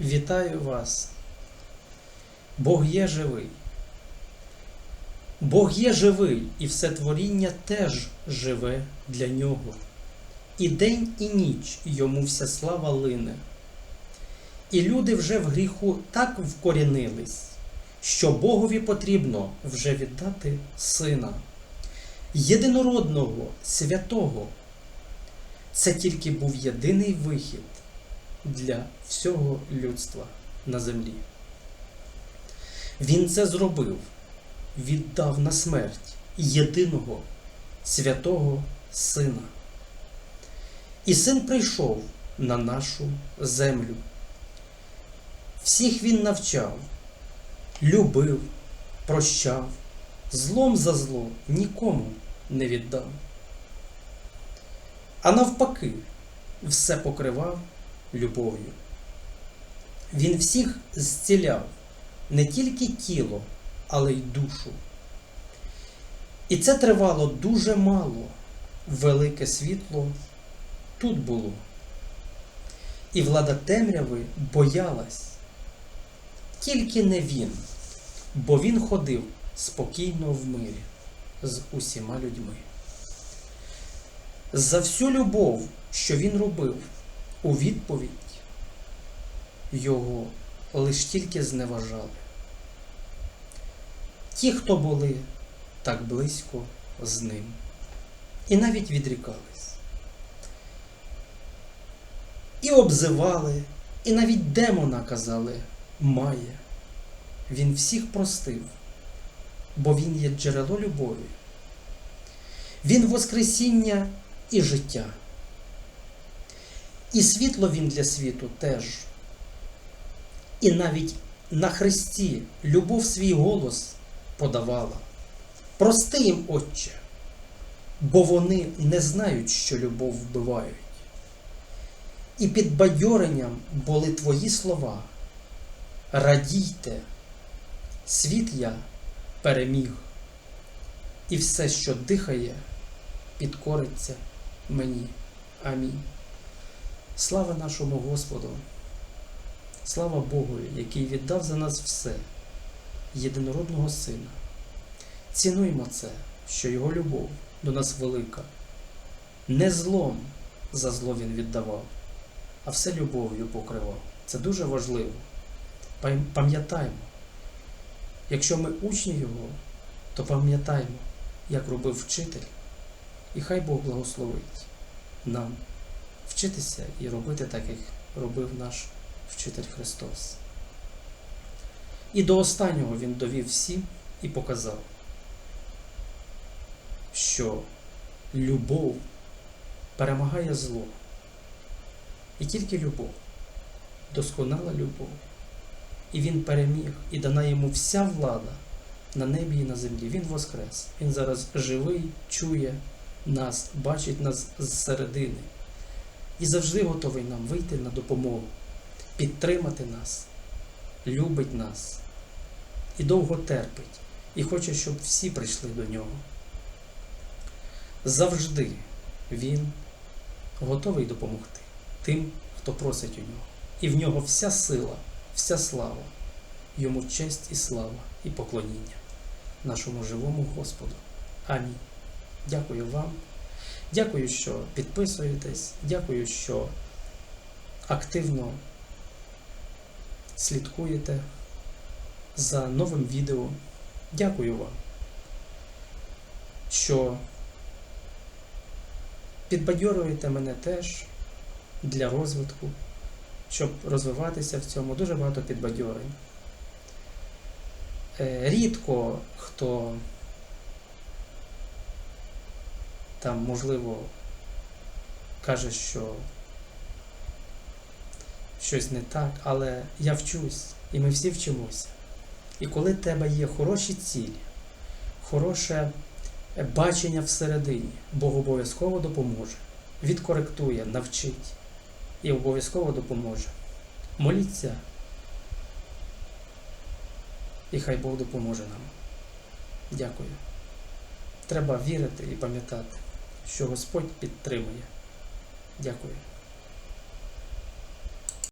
Вітаю вас. Бог є живий. Бог є живий, і все творіння теж живе для нього. І день, і ніч йому вся слава лине. І люди вже в гріху так вкорінились, що Богові потрібно вже віддати сина, єдинородного, святого. Це тільки був єдиний вихід для всього людства на землі. Він це зробив, віддав на смерть єдиного святого Сина. І син прийшов на нашу землю. Всіх він навчав, любив, прощав, злом за зло нікому не віддав. А навпаки, все покривав любов'ю. Він всіх зціляв не тільки тіло, але й душу. І це тривало дуже мало. Велике світло тут було. І влада темряви боялась. Тільки не він, бо він ходив спокійно в мирі з усіма людьми. За всю любов, що він робив, у відповідь його лиш тільки зневажали. Ті, хто були так близько з ним, і навіть відрікались, і обзивали, і навіть демона казали має. Він всіх простив, бо він є джерело любові. Він Воскресіння і життя. І світло він для світу теж. І навіть на Христі любов свій голос подавала. Прости їм, Отче, бо вони не знають, що любов вбивають. І під бадьоренням були твої слова. Радійте, світ я переміг, і все, що дихає, підкориться мені. Амінь. Слава нашому Господу! Слава Богу, який віддав за нас все, єдинородного Сина. Цінуймо це, що Його любов до нас велика. Не злом за зло Він віддавав, а все любов'ю покривав. Це дуже важливо. Пам- Пам'ятаймо, якщо ми учні Його, то пам'ятаймо, як робив вчитель, і хай Бог благословить нам вчитися і робити так, як робив наш вчитель Христос. І до останнього Він довів всім і показав, що любов перемагає зло. І тільки любов, досконала любов. І він переміг, і дана йому вся влада на небі і на землі. Він воскрес. Він зараз живий, чує нас, бачить нас зсередини. І завжди готовий нам вийти на допомогу, підтримати нас, любить нас і довго терпить, і хоче, щоб всі прийшли до нього. Завжди він готовий допомогти тим, хто просить у нього. І в нього вся сила, вся слава, йому честь і слава і поклоніння нашому живому Господу. Амінь. Дякую вам. Дякую, що підписуєтесь. Дякую, що активно слідкуєте за новим відео. Дякую вам, що підбадьорюєте мене теж для розвитку, щоб розвиватися в цьому. Дуже багато підбадьорень. Е, Рідко хто там, можливо, каже, що щось не так, але я вчусь, і ми всі вчимося. І коли в тебе є хороші цілі, хороше бачення всередині, Бог обов'язково допоможе, відкоректує, навчить і обов'язково допоможе. Моліться, і хай Бог допоможе нам. Дякую. Треба вірити і пам'ятати, що Господь підтримує. Дякую.